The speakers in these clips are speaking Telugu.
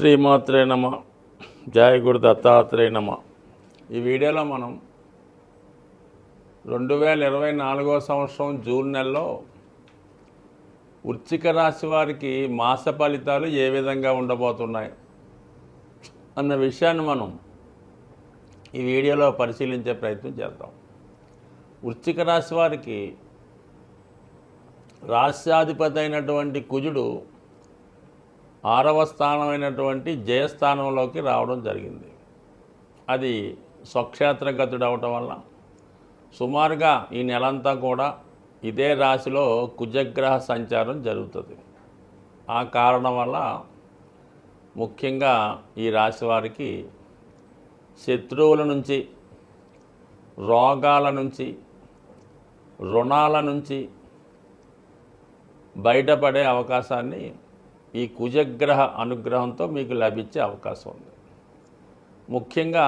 శ్రీమాత్రే నమ. జయ గురు దత్తాత్రేయ నమ. ఈ వీడియోలో మనం రెండు వేల ఇరవై నాలుగో సంవత్సరం జూన్ నెలలో వృచ్చిక రాశి వారికి మాస ఫలితాలు ఏ విధంగా ఉండబోతున్నాయి అన్న విషయాన్ని మనం ఈ వీడియోలో పరిశీలించే ప్రయత్నం చేద్దాం. వృచ్చిక రాశి వారికి రాష్ట్రాధిపతి అయినటువంటి కుజుడు ఆరవ స్థానమైనటువంటి జయస్థానంలోకి రావడం జరిగింది. అది స్వక్షేత్రగతుడు అవటం వల్ల సుమారుగా ఈ నెలంతా కూడా ఇదే రాశిలో కుజగ్రహ సంచారం జరుగుతుంది. ఆ కారణం వల్ల ముఖ్యంగా ఈ రాశి వారికి శత్రువుల నుంచి రోగాల నుంచి రుణాల నుంచి బయటపడే అవకాశాన్ని ఈ కుజగ్రహ అనుగ్రహంతో మీకు లభించే అవకాశం ఉంది. ముఖ్యంగా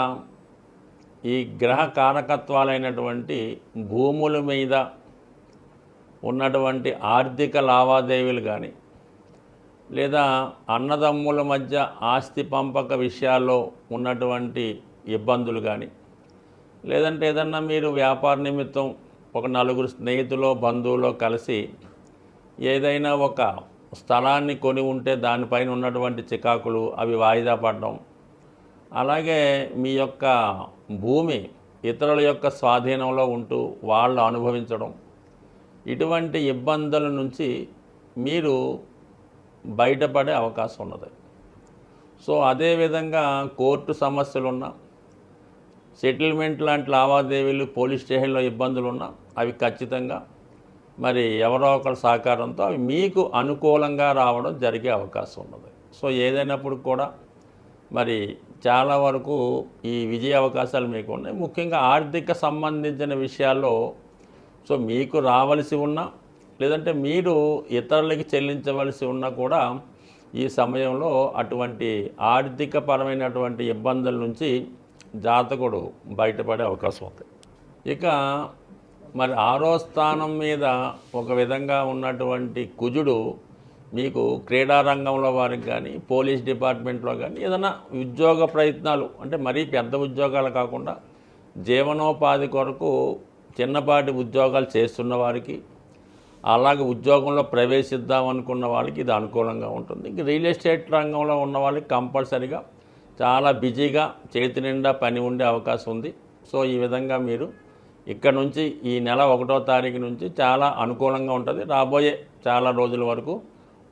ఈ గ్రహ కారకత్వాలైనటువంటి భూముల మీద ఉన్నటువంటి ఆర్థిక లావాదేవీలు కానీ లేదా అన్నదమ్ముల మధ్య ఆస్తి పంపక విషయాల్లో ఉన్నటువంటి ఇబ్బందులు కానీ లేదంటే ఏదన్నా మీరు వ్యాపార నిమిత్తం ఒక నలుగురు స్నేహితులో బంధువులో కలిసి ఏదైనా ఒక స్థలాన్ని కొని ఉంటే దానిపైన ఉన్నటువంటి చికాకులు అవి వాయిదా పడడం. అలాగే మీ యొక్క భూమి ఇతరుల యొక్క స్వాధీనంలో ఉంటూ వాళ్ళు అనుభవించడం. ఇటువంటి ఇబ్బందుల నుంచి మీరు బయటపడే అవకాశం ఉన్నది. సో అదేవిధంగా కోర్టు సమస్యలు ఉన్నా సెటిల్మెంట్ లాంటి లావాదేవీలు పోలీస్ స్టేషన్లో ఇబ్బందులు ఉన్నా అవి ఖచ్చితంగా మరి ఎవరో ఒకరి సహకారంతో అవి మీకు అనుకూలంగా రావడం జరిగే అవకాశం ఉన్నది. సో ఏదైనప్పుడు కూడా మరి చాలా వరకు ఈ విజయ అవకాశాలు మీకు ఉన్నాయి. ముఖ్యంగా ఆర్థిక సంబంధించిన విషయాల్లో సో మీకు రావలసి ఉన్నా లేదంటే మీరు ఇతరులకి చెల్లించవలసి ఉన్నా కూడా ఈ సమయంలో అటువంటి ఆర్థిక పరమైనటువంటి ఇబ్బందుల నుంచి జాతకుడు బయటపడే అవకాశం ఉంది. ఇక మరి ఆరో స్థానం మీద ఒక విధంగా ఉన్నటువంటి కుజుడు మీకు క్రీడా రంగంలో వారికి కానీ పోలీస్ డిపార్ట్మెంట్లో కానీ ఏదైనా ఉద్యోగ ప్రయత్నాలు అంటే మరీ పెద్ద ఉద్యోగాలు కాకుండా జీవనోపాధి కొరకు చిన్నపాటి ఉద్యోగాలు చేస్తున్న వారికి అలాగే ఉద్యోగంలో ప్రవేశిద్దాం అనుకున్న వాళ్ళకి ఇది అనుకూలంగా ఉంటుంది. ఇంక రియల్ ఎస్టేట్ రంగంలో ఉన్న వాళ్ళకి కంపల్సరిగా చాలా బిజీగా చేతి నిండా పని ఉండే అవకాశం ఉంది. సో ఈ విధంగా మీరు ఇక్కడ నుంచి ఈ నెల ఒకటో తారీఖు నుంచి చాలా అనుకూలంగా ఉంటుంది. రాబోయే చాలా రోజుల వరకు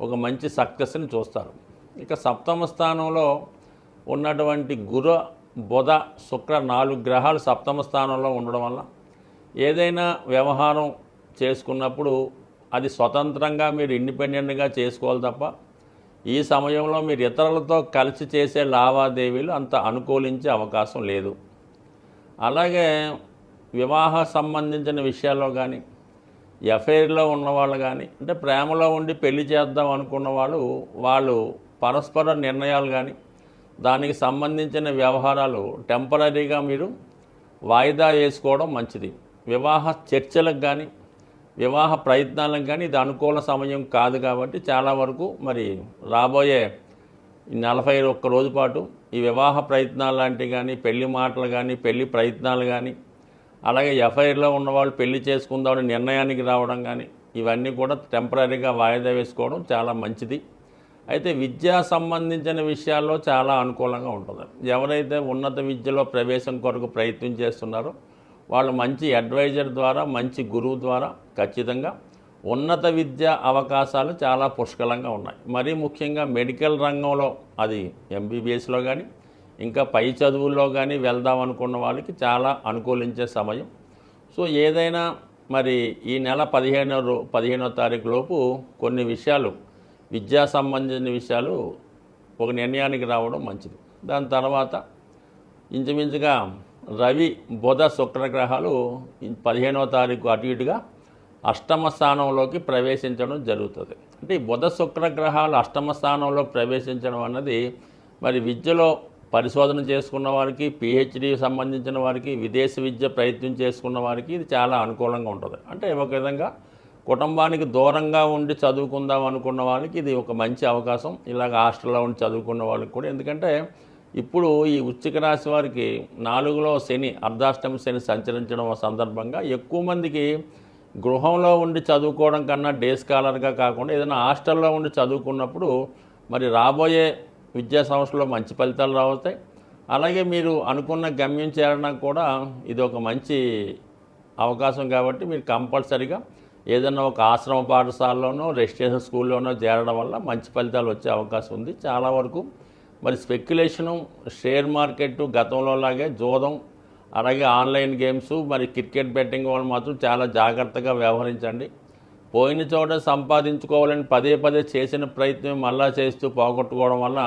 ఒక మంచి సక్సెస్ని చూస్తారు. ఇక సప్తమ స్థానంలో ఉన్నటువంటి గురు బుధ శుక్ర నాలుగు గ్రహాలు సప్తమ స్థానంలో ఉండడం వల్ల ఏదైనా వ్యవహారం చేసుకున్నప్పుడు అది స్వతంత్రంగా మీరు ఇండిపెండెంట్గా చేసుకోవాలి తప్ప ఈ సమయంలో మీరు ఇతరులతో కలిసి చేసే లావాదేవీలు అంత అనుకూలించే అవకాశం లేదు. అలాగే వివాహ సంబంధించిన విషయాల్లో కానీ ఎఫైర్లో ఉన్నవాళ్ళు కానీ అంటే ప్రేమలో ఉండి పెళ్ళి చేద్దాం అనుకున్న వాళ్ళు వాళ్ళు పరస్పర నిర్ణయాలు కానీ దానికి సంబంధించిన వ్యవహారాలు టెంపరీగా మీరు వాయిదా వేసుకోవడం మంచిది. వివాహ చర్చలకు కానీ వివాహ ప్రయత్నాలకు కానీ ఇది అనుకూల సమయం కాదు కాబట్టి చాలా వరకు మరి రాబోయే నలభై ఒక్క రోజు పాటు ఈ వివాహ ప్రయత్నాలు లాంటివి కానీ పెళ్ళి మాటలు కానీ పెళ్ళి ప్రయత్నాలు కానీ అలాగే ఎఫ్ఐఆర్లో ఉన్నవాళ్ళు పెళ్ళి చేసుకుందామని నిర్ణయానికి రావడం కానీ ఇవన్నీ కూడా టెంపరీగా వాయిదా వేసుకోవడం చాలా మంచిది. అయితే విద్యా సంబంధించిన విషయాల్లో చాలా అనుకూలంగా ఉంటుంది. ఎవరైతే ఉన్నత విద్యలో ప్రవేశం కొరకు ప్రయత్నం చేస్తున్నారో వాళ్ళు మంచి అడ్వైజర్ ద్వారా మంచి గురువు ద్వారా ఖచ్చితంగా ఉన్నత విద్య అవకాశాలు చాలా పుష్కలంగా ఉన్నాయి. మరీ ముఖ్యంగా మెడికల్ రంగంలో అది ఎంబీబీఎస్లో కానీ ఇంకా పై చదువుల్లో కానీ వెళ్దాం అనుకున్న వాళ్ళకి చాలా అనుకూలించే సమయం. సో ఏదైనా మరి ఈ నెల పదిహేనో రో పదిహేనో తారీఖు లోపు కొన్ని విషయాలు విద్యా సంబంధించిన విషయాలు ఒక నిర్ణయానికి రావడం మంచిది. దాని తర్వాత ఇంచుమించుగా రవి బుధ శుక్ర గ్రహాలు తారీఖు అటు ఇటుగా అష్టమ స్థానంలోకి ప్రవేశించడం జరుగుతుంది. అంటే ఈ బుధ శుక్ర గ్రహాలు అష్టమ స్థానంలో ప్రవేశించడం అన్నది మరి విద్యలో పరిశోధన చేసుకున్న వారికి పిహెచ్డి సంబంధించిన వారికి విదేశీ విద్య ప్రయత్నం చేసుకున్న వారికి ఇది చాలా అనుకూలంగా ఉంటుంది. అంటే ఒక విధంగా కుటుంబానికి దూరంగా ఉండి చదువుకుందాం అనుకున్న వాళ్ళకి ఇది ఒక మంచి అవకాశం. ఇలాగ హాస్టల్లో ఉండి చదువుకున్న వాళ్ళకి కూడా. ఎందుకంటే ఇప్పుడు ఈ వృశ్చిక రాశి వారికి నాలుగులో శని అర్ధాష్టమి శని సంచరించడం సందర్భంగా ఎక్కువ మందికి గృహంలో ఉండి చదువుకోవడం కన్నా డే స్కాలర్గా కాకుండా ఏదైనా హాస్టల్లో ఉండి చదువుకున్నప్పుడు మరి రాబోయే విద్యా సంవత్సరంలో మంచి ఫలితాలు రావుతాయి అలాగే మీరు అనుకున్న గమ్యం చేరడానికి కూడా ఇది ఒక మంచి అవకాశం కాబట్టి మీరు కంపల్సరిగా ఏదైనా ఒక ఆశ్రమ పాఠశాలలోనో రెసిడెన్షియల్ స్కూల్లోనో చేరడం వల్ల మంచి ఫలితాలు వచ్చే అవకాశం ఉంది. చాలా వరకు మరి స్పెక్యులేషను షేర్ మార్కెట్ గతంలో లాగే జోదం అలాగే ఆన్లైన్ గేమ్స్ మరి క్రికెట్ బెట్టింగ్ వాళ్ళు మాత్రం చాలా జాగ్రత్తగా వ్యవహరించండి. పోయిన చోట సంపాదించుకోవాలని పదే పదే చేసిన ప్రయత్నం మళ్ళా చేస్తూ పోగొట్టుకోవడం వల్ల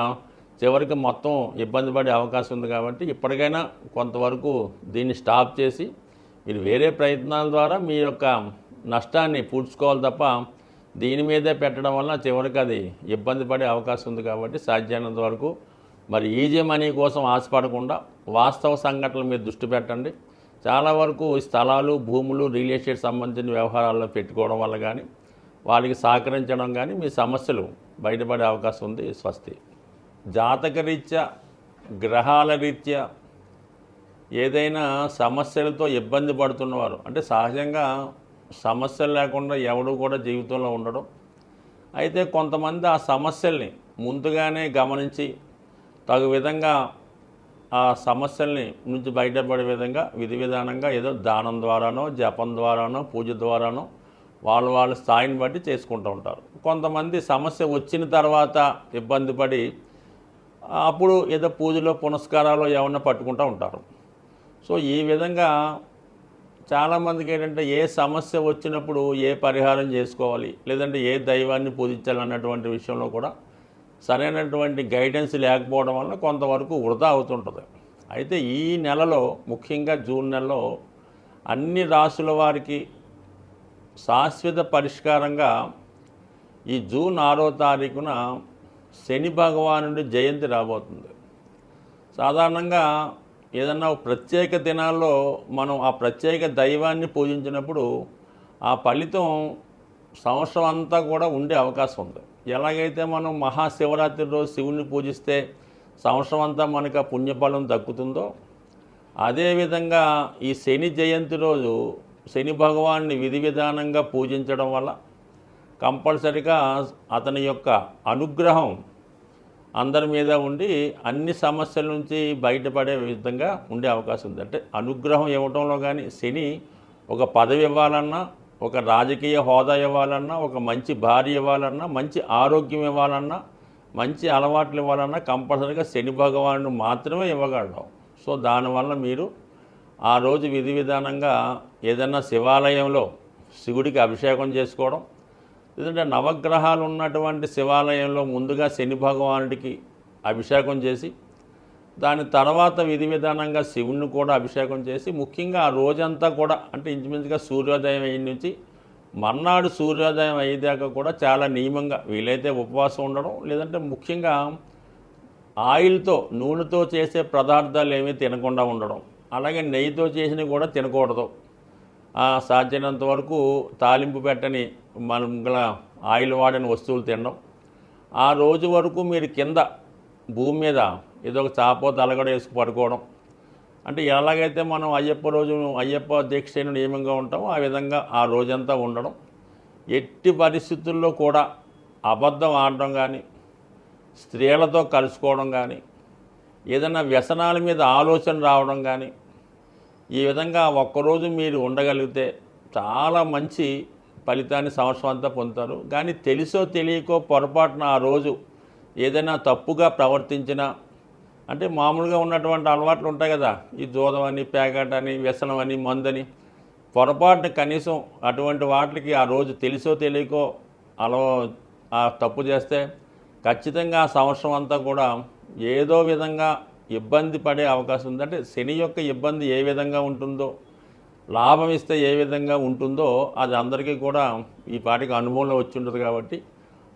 చివరికి మొత్తం ఇబ్బంది పడే అవకాశం ఉంది కాబట్టి ఇప్పటికైనా కొంతవరకు దీన్ని స్టాప్ చేసి మీరు వేరే ప్రయత్నాల ద్వారా మీ యొక్క నష్టాన్ని పూడ్చుకోవాలి తప్ప దీని మీదే పెట్టడం వల్ల చివరికి అది ఇబ్బంది పడే అవకాశం ఉంది కాబట్టి సాధ్యమైనంత వరకు మరి ఈజీ మనీ కోసం ఆశపడకుండా వాస్తవ సంఘటనల మీద దృష్టి పెట్టండి. చాలా వరకు ఈ స్థలాలు భూములు రియల్ ఎస్టేట్ సంబంధించిన వ్యవహారాల్లో పెట్టుకోవడం వల్ల కానీ వాళ్ళకి సహకరించడం కానీ మీ సమస్యలు బయటపడే అవకాశం ఉంది స్వస్తి. జాతక రీత్యా గ్రహాల రీత్యా ఏదైనా సమస్యలతో ఇబ్బంది పడుతున్నవారు అంటే సహజంగా సమస్యలు లేకుండా ఎవడు కూడా జీవితంలో ఉండడం. అయితే కొంతమంది ఆ సమస్యల్ని ముందుగానే గమనించి తగు విధంగా ఆ సమస్యల్ని నుంచి బయటపడే విధంగా విధి విధానంగా ఏదో దానం ద్వారానో జపం ద్వారానో పూజ ద్వారానో వాళ్ళు వాళ్ళ స్థాయిని బట్టి చేసుకుంటూ ఉంటారు. కొంతమంది సమస్య వచ్చిన తర్వాత ఇబ్బంది పడి అప్పుడు ఏదో పూజలో పునస్కారాలు ఏమన్నా పట్టుకుంటూ ఉంటారు. సో ఈ విధంగా చాలామందికి ఏంటంటే ఏ సమస్య వచ్చినప్పుడు ఏ పరిహారం చేసుకోవాలి లేదంటే ఏ దైవాన్ని పూజించాలి అన్నటువంటి విషయంలో కూడా సరైనటువంటి గైడెన్స్ లేకపోవడం వల్ల కొంతవరకు వృధా అవుతుంటుంది. అయితే ఈ నెలలో ముఖ్యంగా జూన్ నెలలో అన్ని రాసుల వారికి శాశ్వత పరిష్కారంగా ఈ జూన్ ఆరో తారీఖున శని భగవానుడి జయంతి రాబోతుంది. సాధారణంగా ఏదన్నా ప్రత్యేక దినాల్లో మనం ఆ ప్రత్యేక దైవాన్ని పూజించినప్పుడు ఆ ఫలితం సంవత్సరం అంతా కూడా ఉండే అవకాశం ఉంది. ఎలాగైతే మనం మహాశివరాత్రి రోజు శివుని పూజిస్తే సంవత్సరం అంతా మనకు ఆ పుణ్యఫలం దక్కుతుందో అదేవిధంగా ఈ శని జయంతి రోజు శని భగవాన్ని విధి విధానంగా పూజించడం వల్ల కంపల్సరిగా అతని యొక్క అనుగ్రహం అందరి మీద ఉండి అన్ని సమస్యల నుంచి బయటపడే విధంగా ఉండే అవకాశం ఉంది. అంటే అనుగ్రహం ఇవ్వడంలో కానీ శని ఒక పదవి ఇవ్వాలన్నా ఒక రాజకీయ హోదా ఇవ్వాలన్నా ఒక మంచి భార్య ఇవ్వాలన్నా మంచి ఆరోగ్యం ఇవ్వాలన్నా మంచి అలవాట్లు ఇవ్వాలన్నా కంపల్సరీగా శని భగవానుడు మాత్రమే ఇవ్వగలడం. సో దానివల్ల మీరు ఆ రోజు విధి విధానంగా ఏదైనా శివాలయంలో శివుడికి అభిషేకం చేసుకోవడం లేదంటే నవగ్రహాలు ఉన్నటువంటి శివాలయంలో ముందుగా శని భగవానుడికి అభిషేకం చేసి దాని తర్వాత విధి విధానంగా శివుణ్ణి కూడా అభిషేకం చేసి ముఖ్యంగా ఆ రోజంతా కూడా అంటే ఇంచుమించుగా సూర్యోదయం అయిన నుంచి మర్నాడు సూర్యోదయం అయ్యేదాకా కూడా చాలా నియమంగా వీలైతే ఉపవాసం ఉండడం లేదంటే ముఖ్యంగా ఆయిల్తో నూనెతో చేసే పదార్థాలు ఏమీ తినకుండా ఉండడం అలాగే నెయ్యితో చేసినవి కూడా తినకూడదు. సాధ్యమైనంత వరకు తాలింపు పెట్టని మనం గల ఆయిల్ వాడని వస్తువులు తినడం. ఆ రోజు వరకు మీరు కింద భూమి మీద ఏదో ఒక చాపో తలగడ వేసుకు పడుకోవడం. అంటే ఎలాగైతే మనం అయ్యప్ప రోజు అయ్యప్ప దీక్షను నియమంగా ఉంటామో ఆ విధంగా ఆ రోజంతా ఉండడం. ఎట్టి పరిస్థితుల్లో కూడా అబద్ధం ఆడడం కానీ స్త్రీలతో కలుసుకోవడం కానీ ఏదైనా వ్యసనాల మీద ఆలోచన రావడం కానీ ఈ విధంగా ఒక్కరోజు మీరు ఉండగలిగితే చాలా మంచి ఫలితాన్ని సంవత్సరం అంతా పొందుతారు. కానీ తెలుసో తెలియకో పొరపాటున ఆ రోజు ఏదైనా తప్పుగా ప్రవర్తించినా అంటే మామూలుగా ఉన్నటువంటి అలవాట్లు ఉంటాయి కదా. ఈ దూదం అని పేకాట అని వ్యసనం అని మందని. పొరపాటున కనీసం అటువంటి వాటికి ఆ రోజు తెలిసో తెలియకో అలవ ఆ తప్పు చేస్తే ఖచ్చితంగా ఆ సంవత్సరం అంతా కూడా ఏదో విధంగా ఇబ్బంది పడే అవకాశం ఉంది. అంటే శని యొక్క ఇబ్బంది ఏ విధంగా ఉంటుందో లాభం ఇస్తే ఏ విధంగా ఉంటుందో అది అందరికీ కూడా ఈ పాటికి అనుభవంలో వచ్చి ఉంటుంది కాబట్టి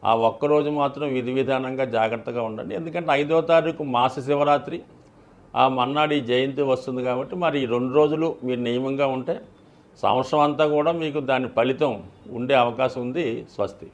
ఆ ఒక్కరోజు మాత్రం విధి విధానంగా జాగ్రత్తగా ఉండండి. ఎందుకంటే ఐదో తారీఖు మాస శివరాత్రి. ఆ మన్నాడు జయంతి వస్తుంది కాబట్టి మరి ఈ రెండు రోజులు మీరు నియమంగా ఉంటే సంవత్సరం అంతా కూడా మీకు దాని ఫలితం ఉండే అవకాశం ఉంది స్వస్తి.